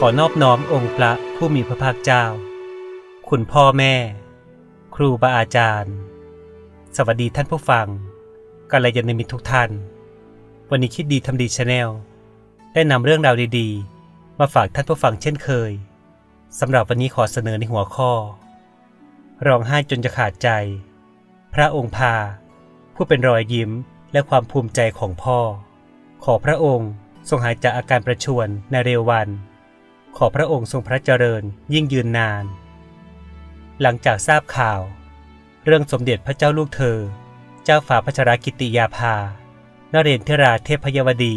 ขอนอบน้อมองค์พระผู้มีพระภาคเจ้า คุณพ่อแม่ ครูบาอาจารย์ สวัสดีท่านผู้ฟังกัลยาณมิตรทุกท่าน วันนี้คิดดีทำดีชาแนลได้นำเรื่องราวดีๆ มาฝากท่านผู้ฟังเช่นเคยสำหรับวันนี้ขอเสนอในหัวข้อ ร้องไห้จนจะขาดใจ พระองค์พา ผู้เป็นรอยยิ้มและความภูมิใจของพ่อ ขอพระองค์ทรงหายจากอาการประชวรในเร็ววัน ขอพระองค์ทรงพระเจริญยิ่งยืนนาน หลังจากทราบข่าว เรื่องสมเด็จพระเจ้าลูกเธอ เจ้าฝ่าพระชรากิติยาภานเรนทราเทพยวดี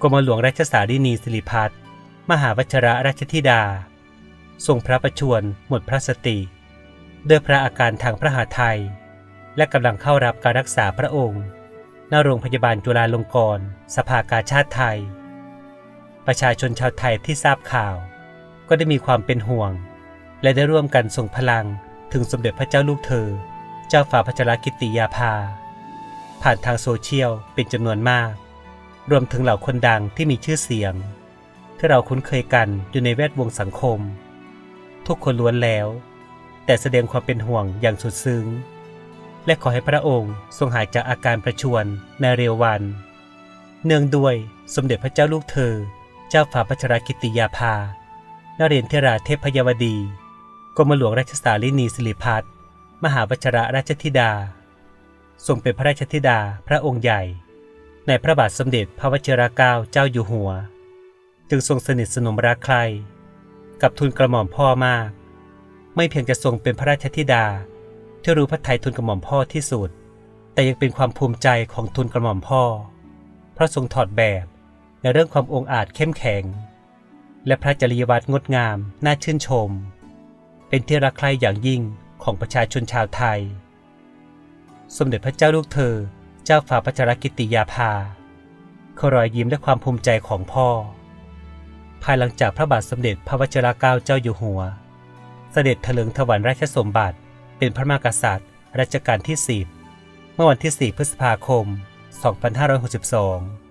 กรมหลวงราชสารินีสิริพัฒน์มหาวชระราชธิดา ทรงพระประชวรหมดพระสติด้วยพระอาการทางพระหาไทย และกำลังเข้ารับการรักษาพระองค์ณโรงพยาบาลจุฬาลงกรณ์สภากาชาติไทย ประชาชนชาวไทยที่ทราบข่าว ก็ได้มีความเป็นห่วง และได้ร่วมกันส่งพลังถึงสมเด็จพระเจ้าลูกเธอ เจ้าฝ่าพระชรกิติยาภา ผ่านทางโซเชียลเป็นจำนวนมาก รวมถึงเหล่าคนดังที่มีชื่อเสียง ที่เราคุ้นเคยกันอยู่ในแวดวงสังคม ทุกคนล้วนแล้ว แต่แสดงความเป็นห่วงอย่างสุดซึ้ง และขอให้พระองค์ทรงหายจากอาการประชวรในเร็ววัน เนื่องด้วยสมเด็จพระเจ้าลูกเธอ เจ้าฝ่าพระชรกิติยาภา นเรนทราเทพยวดี กรมหลวงราชสารินีสิริพัฒน์มหาวัชระราชธิดา ทรงเป็นพระราชธิดาพระองค์ใหญ่ ในพระบาทสมเด็จพระวชิรเกล้าเจ้าอยู่หัว จึงทรงสนิทสนมรักใคร กับทูลกระหม่อมพ่อมาก ไม่เพียงจะทรงเป็นพระราชธิดา ที่รู้พระทัยทูลกระหม่อมพ่อที่สุด แต่ยังเป็นความภูมิใจของทูลกระหม่อมพ่อเพราะทรงถอดแบบ ในเรื่องความองอาจเข้มแข็ง และพระจริยวัตรงดงาม น่าชื่นชม เป็นที่รักใคร่อย่างยิ่งของประชาชนชาวไทย สมเด็จพระเจ้าลูกเธอ เจ้าฝ่าพระชรกิติยาภาเขารอยยิ้มและความภูมิใจของพ่อ ภายหลังจากพระบาทสมเด็จพระวชิรเกล้าเจ้าอยู่หัว เสด็จถลิงถวันราชสมบัติ เป็นพระมหากษัตริย์รัชกาลที่ 10 เมื่อวันที่ 4 พฤษภาคม 2562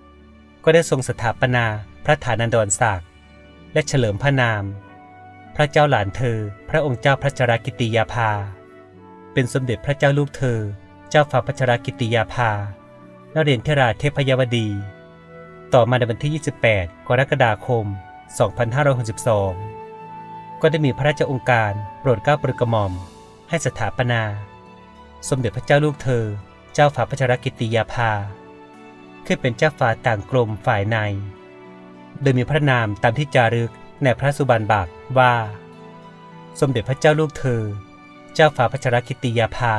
ก็ได้ทรงสถาปนาพระฐานันดรศักดิ์และเฉลิมพระนาม พระเจ้าหลานเธอ พระองค์เจ้าพระชรกิติยาภา เป็นสมเด็จพระเจ้าลูกเธอ เจ้าฝ่าพระชรกิติยาภานเรนทราเทพยวดี ต่อมาในวันที่ 28 กรกฎาคม 2562 ก็ได้มีพระราชองค์การโปรดเกล้าโปรดกระหม่อม ให้สถาปนา สมเด็จพระเจ้าลูกเธอ เจ้าฝ่าพระชรกิติยาภา ขึ้นเป็นเจ้าฝ่าต่างกรมฝ่ายใน โดยมีพระนามตามที่จารึกในพระสุบรรณบักว่า สมเด็จพระเจ้าลูกเธอ เจ้าฝ่าพระชรกิติยาภา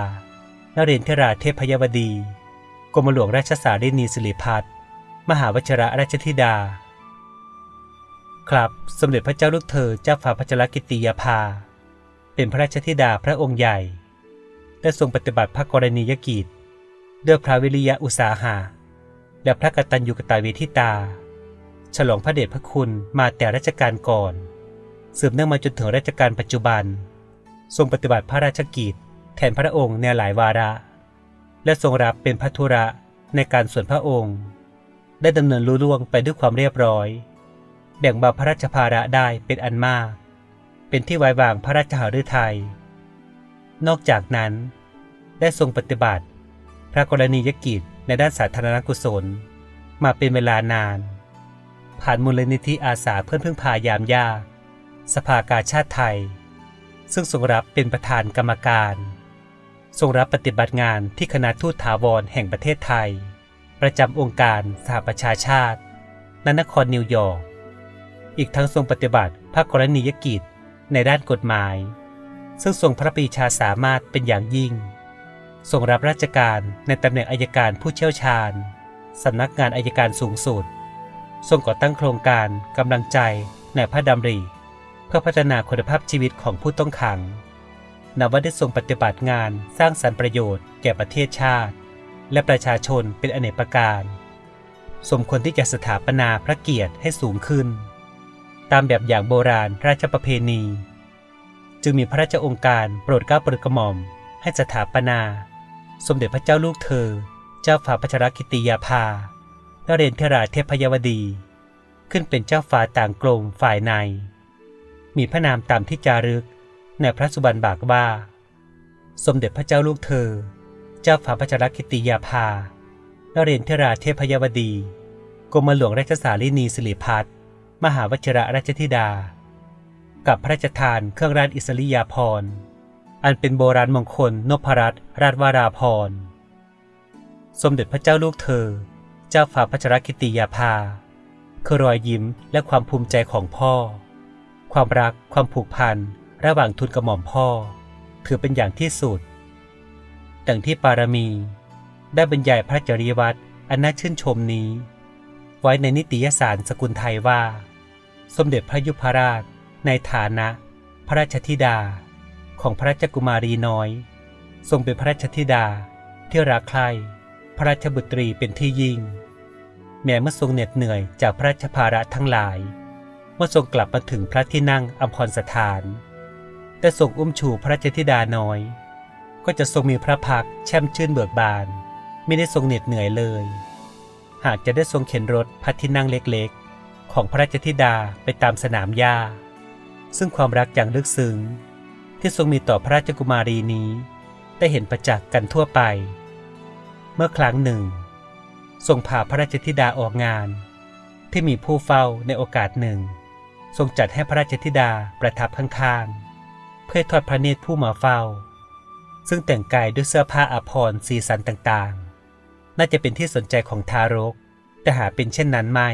นเรนทราเทพยวดี กรมหลวงราชสารินีสิริพัฒน์มหาวชระราชธิดา ครับ สมเด็จพระเจ้าลูกเธอเจ้าฝ่าพระชรกิติยาภา เป็นพระราชธิดาพระองค์ใหญ่ได้ทรงปฏิบัติพระกรณียกิจด้วยพระวิริยะอุตสาหะ และพระกตัญญูกตเวทิตา ฉลองพระเดชพระคุณมาแต่รัชกาลก่อน สืบเนื่องมาจนถึงรัชกาลปัจจุบัน ทรงปฏิบัติพระราชกิจ แทนพระองค์ในหลายวาระ และทรงรับเป็นพระธุระในการส่วนพระองค์ ได้ดำเนินลุล่วงไปด้วยความเรียบร้อย แบ่งเบาพระราชภาระได้เป็นอันมาก เป็นที่ไว้วางพระราชหฤทัยนอกจากนั้น ได้ทรงปฏิบัติ พระกรณียกิจ ในด้านสาธารณกุศล มาเป็นเวลานาน ผ่านมูลนิธิอาสาเพื่อนพึ่งพายามยากสภากาชาติไทย ซึ่งทรงรับเป็นประธานกรรมการ ทรงรับปฏิบัติงานที่คณะทูตถาวรแห่งประเทศไทย ประจำองค์การสหประชาชาติณนครนิวยอร์กอีกทั้งทรงปฏิบัติพระกรณียกิจในด้านกฎหมาย ซึ่งทรงพระปีชาสามารถเป็นอย่างยิ่ง ทรงรับราชการในตำแหน่งอายการผู้เชี่ยวชาญ สำนักงานอายการสูงสุด ทรงก่อตั้งโครงการกำลังใจในพระดำริ เพื่อพัฒนาคุณภาพชีวิตของผู้ต้องขังนับว่าได้ทรงปฏิบัติงานสร้างสรรค์ประโยชน์แก่ประเทศชาติ และประชาชนเป็นอเนกประการ สมควรที่จะสถาปนาพระเกียรติให้สูงขึ้น ตามแบบอย่างโบราณราชประเพณี จึงมีพระราชองค์การโปรดเกล้าโปรดกระหม่อมให้สถาปนา สมเด็จพระเจ้าลูกเธอ เจ้าฝ่าพระชรกิติยาภานเรนทราเทพยวดี ขึ้นเป็นเจ้าฟ้าต่างกลมฝ่ายใน มีพระนามตามที่จารึกในพระสุบรรณบากว่า สมเด็จพระเจ้าลูกเธอ เจ้าฟ้าพัชรกิติยาภานเรนทราเทพยวดีกรมหลวงราชสาลินีสิริพัฒน์มหาวชิระราชธิดา กับพระราชทานเครื่องราชอิสริยาภรณ์ อันเป็นโบราณมงคลนพรัตน์ราชวาราภรสมเด็จพระเจ้าลูกเธอ เจ้าฟ้าพัชรกิติยาภาคือรอยยิ้มและความภูมิใจของพ่อ ความรักความผูกพันระหว่างทุนกระหม่อมพ่อ ถือเป็นอย่างที่สุด ดังที่ปารมี ได้บรรยายพระจริยวัตรอันน่าชื่นชมนี้ ไว้ในนิตยสารสกุลไทยว่า สมเด็จพระยุพราช ในฐานะ พระราชธิดา ของพระราชกุมารีน้อย ทรงเป็นพระราชธิดาที่รักใคร่พระราชบุตรีเป็นที่ยิ่ง แม้เมื่อทรงเหน็ดเหนื่อยจากพระราชภาระทั้งหลาย เมื่อทรงกลับมาถึงพระที่นั่งอัมพรสถาน แต่ทรงอุ้มชูพระราชธิดาน้อย ก็จะทรงมีพระพักแช่มชื่นเบิกบาน ไม่ได้ทรงเหน็ดเหนื่อยเลย หากจะได้ทรงเข็นรถพระที่นั่งเล็กๆ ของพระราชธิดาไปตามสนามหญ้า ซึ่งความรักอย่างลึกซึ้ง ที่ทรงมีต่อพระราชกุมารีนี้ ได้เห็นประจักษ์กันทั่วไป เมื่อครั้งหนึ่ง ทรงพาพระราชธิดาออกงาน ที่มีผู้เฝ้าในโอกาสหนึ่ง ทรงจัดให้พระราชธิดาประทับข้างๆ เพื่อทอดพระเนตรผู้มาเฝ้า ซึ่งแต่งกายด้วยเสื้อผ้าอาภรณ์สีสันต่างๆ น่าจะเป็นที่สนใจของทารก แต่หาเป็นเช่นนั้นไม่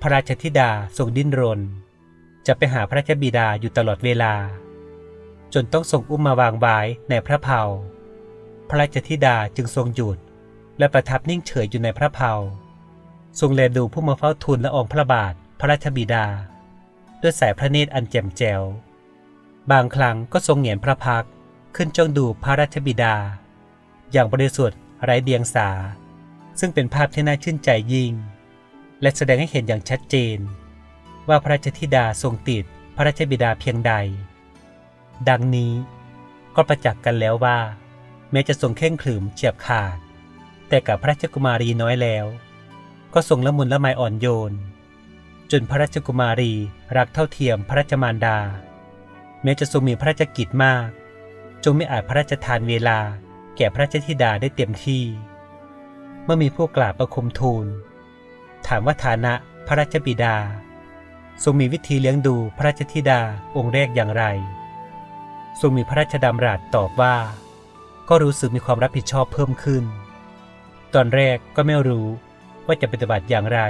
พระราชธิดาทรงดิ้นรนจะไปหาพระราชบิดาอยู่ตลอดเวลา จนต้องส่งอุ้มมาวางไว้ในพระเพาพระราชธิดาจึงทรงหยุด และประทับนิ่งเฉยอยู่ในพระเพาทรงแลดูผู้มาเฝ้าทูลและอองพระบาทพระราชบิดา ด้วยสายพระเนตรอันแจ่มแจ๋วบางครั้งก็ทรงเหงียนพระพักขึ้นจ้องดูพระราชบิดา อย่างบริสุทธิ์ไร้เดียงสา ซึ่งเป็นภาพที่น่าชื่นใจยิ่ง และแสดงให้เห็นอย่างชัดเจน ว่าพระราชธิดาทรงติดพระราชบิดาเพียงใด ดังนี้ก็ประจักษ์กันแล้วว่า แม้จะทรงเข่งขรึมเฉียบขาด แต่กับพระราชกุมารีน้อยแล้ว ก็ทรงละมุนละไมอ่อนโยน จนพระราชกุมารีรักเท่าเทียมพระราชมารดา แม้จะทรงมีพระราชกิจมาก จงไม่อาจพระราชทานเวลาแก่พระราชธิดาได้เต็มที่ เมื่อมีผู้กราบประคมทูล ถามว่าฐานะพระราชบิดา ทรงมีวิธีเลี้ยงดูพระราชธิดาองค์แรกอย่างไร ทรงมีพระราชดำรัสตอบว่า ก็รู้สึกมีความรับผิดชอบเพิ่มขึ้น ตอนแรกก็ไม่รู้ว่าจะปฏิบัติอย่างไร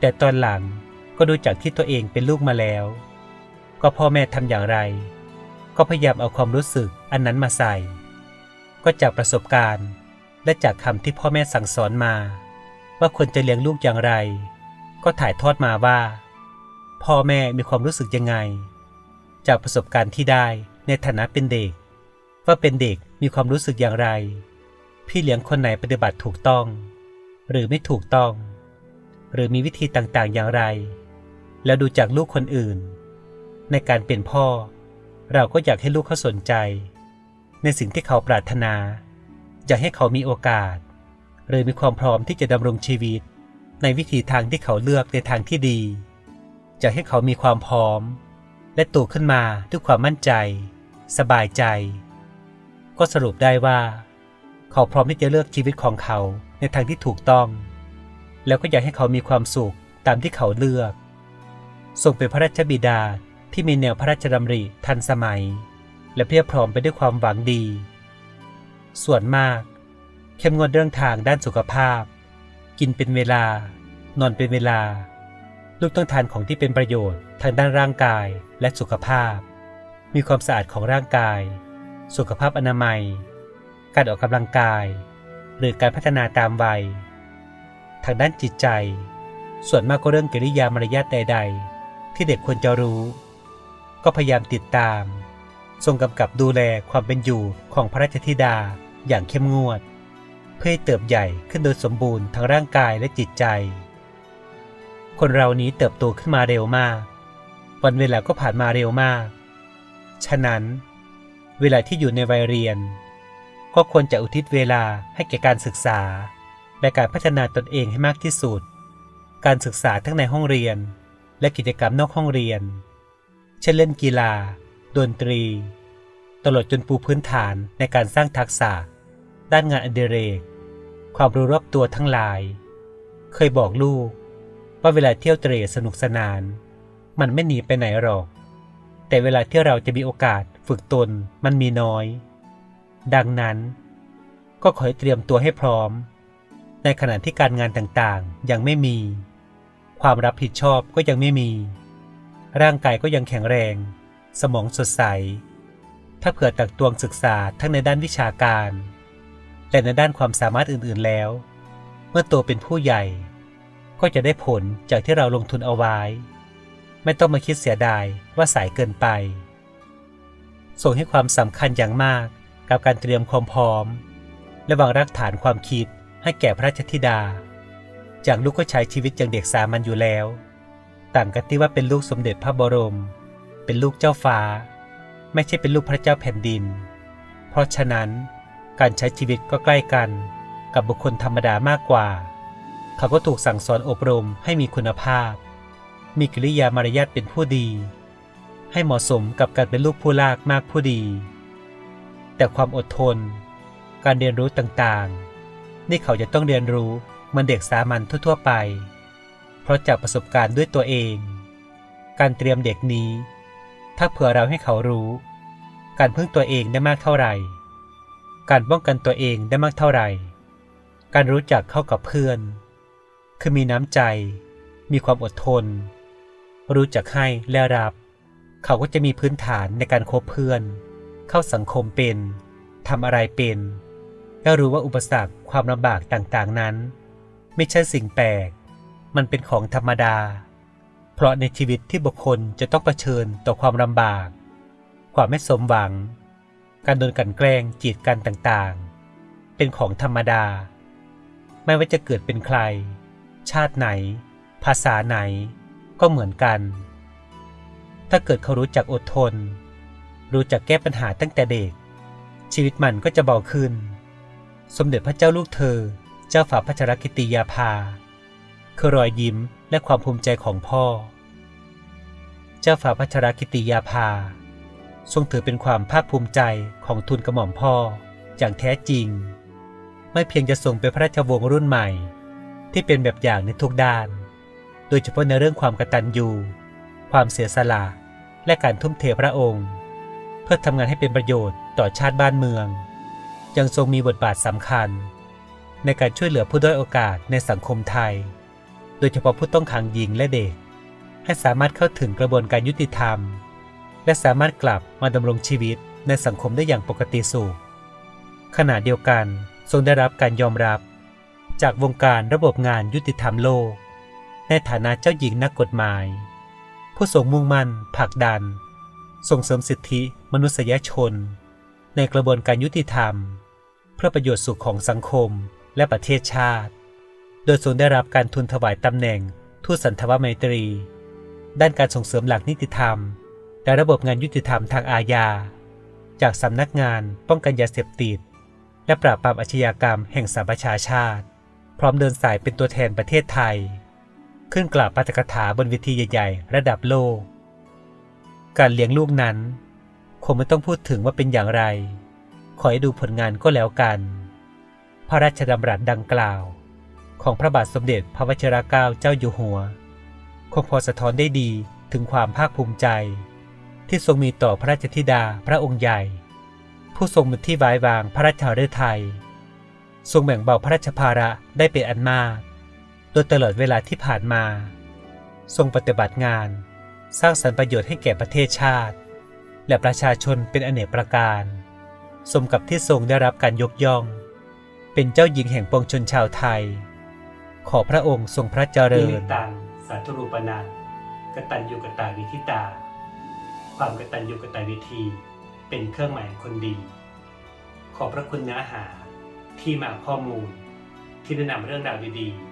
แต่ตอนหลังก็ดูจากที่ตัวเองเป็นลูกมาแล้ว ก็พ่อแม่ทำอย่างไร ก็พยายามเอาความรู้สึกอันนั้นมาใส่ ก็จากประสบการณ์และจากคำที่พ่อแม่สั่งสอนมา ว่าควรจะเลี้ยงลูกอย่างไร ก็ถ่ายทอดมาว่า พ่อแม่มีความรู้สึกยังไง จากประสบการณ์ที่ได้ ในฐานะเป็นเด็ก ว่าเป็นเด็กมีความรู้สึกอย่างไร พี่เลี้ยงคนไหนปฏิบัติถูกต้อง หรือไม่ถูกต้อง หรือมีวิธีต่างๆอย่างไร แล้วดูจากลูกคนอื่น ในการเป็นพ่อ เราก็อยากให้ลูกเขาสนใจ ในสิ่งที่เขาปรารถนา อยากให้เขามีโอกาส หรือมีความพร้อมที่จะดำรงชีวิต ในวิธีทางที่เขาเลือกในทางที่ดีอยากให้เขามีความพร้อม และโตขึ้นมาด้วยความมั่นใจ สบายใจ ก็สรุปได้ว่า เขาพร้อมที่จะเลือกชีวิตของเขาในทางที่ถูกต้อง แล้วก็อยากให้เขามีความสุขตามที่เขาเลือกทรงเป็นพระราชบิดาที่มีแนวพระราชดำริทันสมัย และเพียบพร้อมไปด้วยความหวังดี ส่วนมาก เข้มงวดเรื่องทางด้านสุขภาพ กินเป็นเวลา นอนเป็นเวลา ลูกต้องทานของที่เป็นประโยชน์ทางด้านร่างกายและสุขภาพ มีความสะอาดของร่างกาย สุขภาพอนามัย การออกกำลังกาย หรือการพัฒนาตามวัย ทางด้านจิตใจ ส่วนมากก็เรื่องกิริยามารยาทใด ๆ ที่เด็กควรจะรู้ ก็พยายามติดตาม ทรงกำกับดูแลความเป็นอยู่ของพระราชธิดาอย่างเข้มงวด เพื่อให้เติบใหญ่ขึ้นโดยสมบูรณ์ทั้งร่างกายและจิตใจ คนเรานี้เติบโตขึ้นมาเร็วมาก วันเวลาก็ผ่านมาเร็วมาก ฉะนั้น เวลาที่อยู่ในวัยเรียน ก็ควรจะอุทิศเวลาให้แก่การศึกษา และการพัฒนาตนเองให้มากที่สุด การศึกษาทั้งในห้องเรียน และกิจกรรมนอกห้องเรียน เช่นเล่นกีฬา ดนตรี ตลอดจนปูพื้นฐานในการสร้างทักษะ ด้านงานอดิเรก ความรู้รอบตัวทั้งหลาย เคยบอกลูกว่าเวลาเที่ยวเตร่สนุกสนาน มันไม่หนีไปไหนหรอก แต่เวลาที่เราจะมีโอกาสฝึกตนมันมีน้อย ดังนั้น ก็ขอให้เตรียมตัวให้พร้อม ในขณะที่การงานต่างๆ ยังไม่มี ความรับผิดชอบก็ยังไม่มี ร่างกายก็ยังแข็งแรง สมองสดใส ถ้าเผื่อตักตวงศึกษาทั้งในด้านวิชาการ และในด้านความสามารถอื่นๆแล้ว เมื่อโตเป็นผู้ใหญ่ ก็จะได้ผลจากที่เราลงทุนเอาไว้ ไม่ต้องมาคิดเสียดายว่าสายเกินไป ส่งให้ความสำคัญอย่างมากกับการเตรียมความพร้อม และวางรากฐานความคิดให้แก่พระราชธิดา จากลูกก็ใช้ชีวิตอย่างเด็กสามัญอยู่แล้ว ต่างกันที่ว่าเป็นลูกสมเด็จพระบรม เป็นลูกเจ้าฟ้า ไม่ใช่เป็นลูกพระเจ้าแผ่นดิน เพราะฉะนั้นการใช้ชีวิตก็ใกล้กันกับบุคคลธรรมดามากกว่า เขาก็ถูกสั่งสอนอบรมให้มีคุณภาพ มีกิริยามารยาทเป็นผู้ดี ให้เหมาะสมกับการเป็นลูกผู้ลากมากผู้ดี แต่ความอดทน การเรียนรู้ต่างๆ นี่เขาจะต้องเรียนรู้มันเด็กสามัญทั่วๆไป เพราะจากประสบการณ์ด้วยตัวเอง การเตรียมเด็กนี้ ถ้าเผื่อเราให้เขารู้ การพึ่งตัวเองได้มากเท่าไหร่ การป้องกันตัวเองได้มากเท่าไหร่ การรู้จักเข้ากับเพื่อน คือมีน้ำใจ มีความอดทน รู้จักให้และรับ เขาก็จะมีพื้นฐานในการคบเพื่อน เข้าสังคมเป็นทำอะไรเป็นและรู้ว่าอุปสรรคความลำบากต่างๆนั้น ไม่ใช่สิ่งแปลก มันเป็นของธรรมดา เพราะในชีวิตที่บุคคลจะต้องเผชิญต่อความลำบาก ความไม่สมหวัง การโดนกันแกล้งจีดกันต่างๆ เป็นของธรรมดา ไม่ว่าจะเกิดเป็นใคร ชาติไหน ภาษาไหน ก็เหมือนกัน ถ้าเกิดเขารู้จักอดทน รู้จักแก้ปัญหาตั้งแต่เด็ก ชีวิตมันก็จะเบาขึ้น สมเด็จพระเจ้าลูกเธอ เจ้าฝ่าพระชรกิติยาภา คือรอยยิ้มและความภูมิใจของพ่อ เจ้าฝ่าพระชรกิติยาภา ทรงถือเป็นความภาคภูมิใจของทุนกระหม่อมพ่ออย่างแท้จริง ไม่เพียงจะทรงเป็นพระราชวงศ์รุ่นใหม่ ที่เป็นแบบอย่างในทุกด้าน โดยเฉพาะในเรื่องความกตัญญูความเสียสละและการทุ่มเทพระองค์ เพื่อทำงานให้เป็นประโยชน์ต่อชาติบ้านเมือง ยังทรงมีบทบาทสำคัญ ในการช่วยเหลือผู้ด้อยโอกาสในสังคมไทย โดยเฉพาะผู้ต้องขังหญิงและเด็ก ให้สามารถเข้าถึงกระบวนการยุติธรรม และสามารถกลับมาดำรงชีวิตในสังคมได้อย่างปกติสุขขณะเดียวกันทรงได้รับการยอมรับ จากวงการระบบงานยุติธรรมโลก ในฐานะเจ้าหญิงนักกฎหมาย ผู้ทรงมุ่งมั่นผลักดัน ส่งเสริมสิทธิมนุษยชน ในกระบวนการยุติธรรม เพื่อประโยชน์สุขของสังคมและประเทศชาติ โดยทรงได้รับการทุนถวายตำแหน่งทูตสันทวไมตรี ด้านการส่งเสริมหลักนิติธรรม และระบบงานยุติธรรมทางอาญา จากสำนักงานป้องกันยาเสพติด และปราบปรามอาชญากรรมแห่งสหประชาชาติ พร้อมเดินสายเป็นตัวแทนประเทศไทย ขึ้นกล่าวปาฐกถาบนเวทีใหญ่ ๆ ระดับโลก การเลี้ยงลูกนั้น คงไม่ต้องพูดถึงว่าเป็นอย่างไร ขอให้ดูผลงานก็แล้วกัน พระราชดำรัสดังกล่าว ของพระบาทสมเด็จพระวชิรเกล้าเจ้าอยู่หัว คงพอสะท้อนได้ดีถึงความภาคภูมิใจ ที่ทรงมีต่อพระราชธิดาพระองค์ใหญ่ ผู้ทรงเป็นที่ไว้วางพระราชาฤทัยทรงแบ่งเบาพระราชภาระได้เป็นอันมาก โดยตลอดเวลาที่ผ่านมา ทรงปฏิบัติงาน สร้างสรรค์ประโยชน์ให้แก่ประเทศชาติ และประชาชนเป็นอเนกประการ สมกับที่ทรงได้รับการยกย่อง เป็นเจ้าหญิงแห่งปวงชนชาวไทย ขอพระองค์ทรงพระเจริญตังสัตรูปนังกตัญญูกตาวิธิตา ความกตัญญูกตาวิธีเป็นเครื่องหมายคนดี ขอพระคุณเนื้อหาที่มาข้อมูล ที่แนะนำเรื่องราวดีๆ